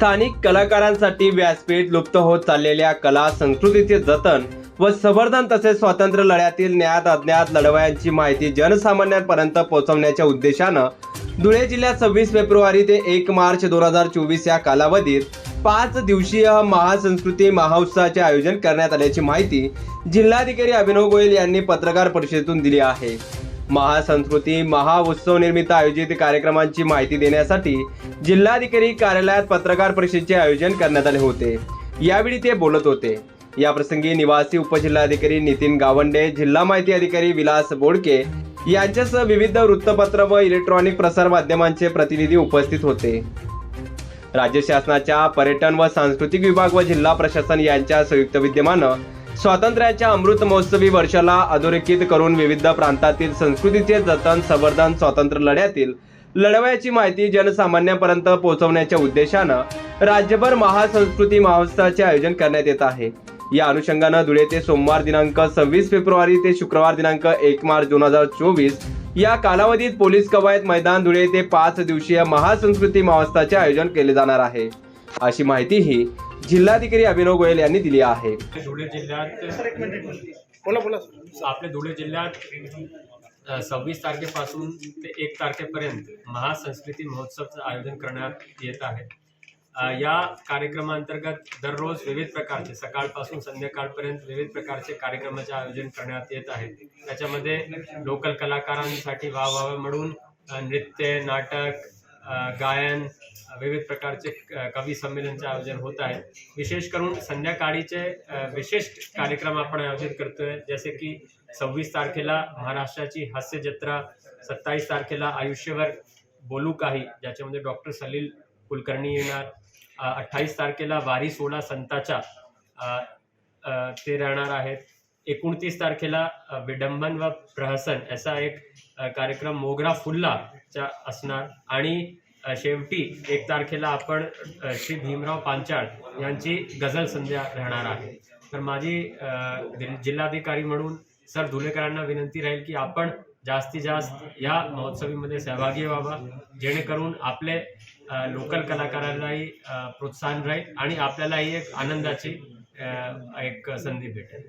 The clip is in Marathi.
स्थानिक कलाकारांसाठी व्यासपीठ लुप्त होत चाललेल्या कला संस्कृतीचे जतन व संवर्धन तसेच स्वातंत्र्य लढ्यातील ज्ञात अज्ञात लढवयांची माहिती जनसामान्यांपर्यंत पोहोचवण्याच्या उद्देशानं धुळे जिल्ह्यात सव्वीस फेब्रुवारी ते एक मार्च दोन हजार चोवीस या कालावधीत पाच दिवसीय महासंस्कृती महोत्सवाचे आयोजन करण्यात आल्याची माहिती जिल्हाधिकारी अभिनव गोयल यांनी पत्रकार परिषदेतून दिली आहे. महासंस्कृती महाउत्सव निर्मित आयोजित कार्यक्रमांची माहिती देण्यासाठी जिल्हाधिकारी कार्यालयात पत्रकार परिषदेचे आयोजन करण्यात आले होते. यावेळी ते बोलत होते. या प्रसंगी निवासी उपजिल्हाधिकारी नितीन गावंडे जिल्हा माहिती अधिकारी विलास बोडके यांच्यासह विविध वृत्तपत्र व इलेक्ट्रॉनिक प्रसार माध्यमांचे प्रतिनिधी उपस्थित होते. राज्य शासनाच्या पर्यटन व सांस्कृतिक विभाग व जिल्हा प्रशासन यांच्या संयुक्त विद्यमानं स्वातंत्र्याच्या अमृत महोत्सवी वर्षाला अधोरेखित करून विविध प्रांतातील संस्कृतीचे जतन संवर्धन स्वातंत्र्य लढ्यातील लढवयाची माहिती जनसामान्यांपर्यंत पोहोचवण्याच्या उद्देशानं राज्यभर महासंस्कृती महोत्सवाचे आयोजन करण्यात येत आहे. या अनुषंगानं धुळे ते सोमवार दिनांक सव्वीस फेब्रुवारी ते शुक्रवार दिनांक एक मार्च दोन हजार चोवीस या कालावधीत पोलीस कवायत मैदान धुळे ते पाच दिवसीय महासंस्कृती महोत्सवाचे आयोजन केले जाणार आहे. अशी माहितीही जिल्हाधिकारी अभिनव गोयल यांनी दिली आहे. धुळे जिल्ह्यात बोला बोला आपल्या धुळे जिल्ह्यात सव्वीस तारखेपासून ते एक तारखेपर्यंत महासंस्कृती महोत्सवचं आयोजन करण्यात येत आहे. या कार्यक्रमांतर्गत दररोज विविध प्रकारचे सकाळपासून संध्याकाळपर्यंत विविध प्रकारचे कार्यक्रमाचे आयोजन करण्यात येत आहे. त्याच्यामध्ये लोकल कलाकारांसाठी वाहवा म्हणून अ, नृत्य नाटक गायन विविध प्रकारचे क- कवी संमेलनचे आयोजन होत आहे. विशेष करून संध्याकाळीचे विशेष कार्यक्रम आपण आयोजित करतोय. जसे की सव्वीस तारखेला महाराष्ट्राची हास्य जत्रा सत्तावीस तारखेला आयुष्यभर बोलू काही ज्याच्यामध्ये डॉक्टर सलील कुलकर्णी येणार. अठ्ठावीस तारखेला वारी सोळा संताच्या ते राहणार आहेत. एकोणतीस तारखेला विडंबन व प्रहसन असा एक कार्यक्रम मोगरा फुल्लाचा असणार. आणि शेवटी एक तारखेला आपण श्री भीमराव पांचाळ यांची गझल संध्या राहणार आहे. तर माझी जिल्हाधिकारी म्हणून सर धुलेकरांना विनंती राहील की आपण जास्तीत जास्त या महोत्सवीमध्ये सहभागी व्हावा जेणेकरून आपले लोकल कलाकारांनाही प्रोत्साहन राहील आणि आपल्यालाही एक आनंदाची एक संधी भेटेल.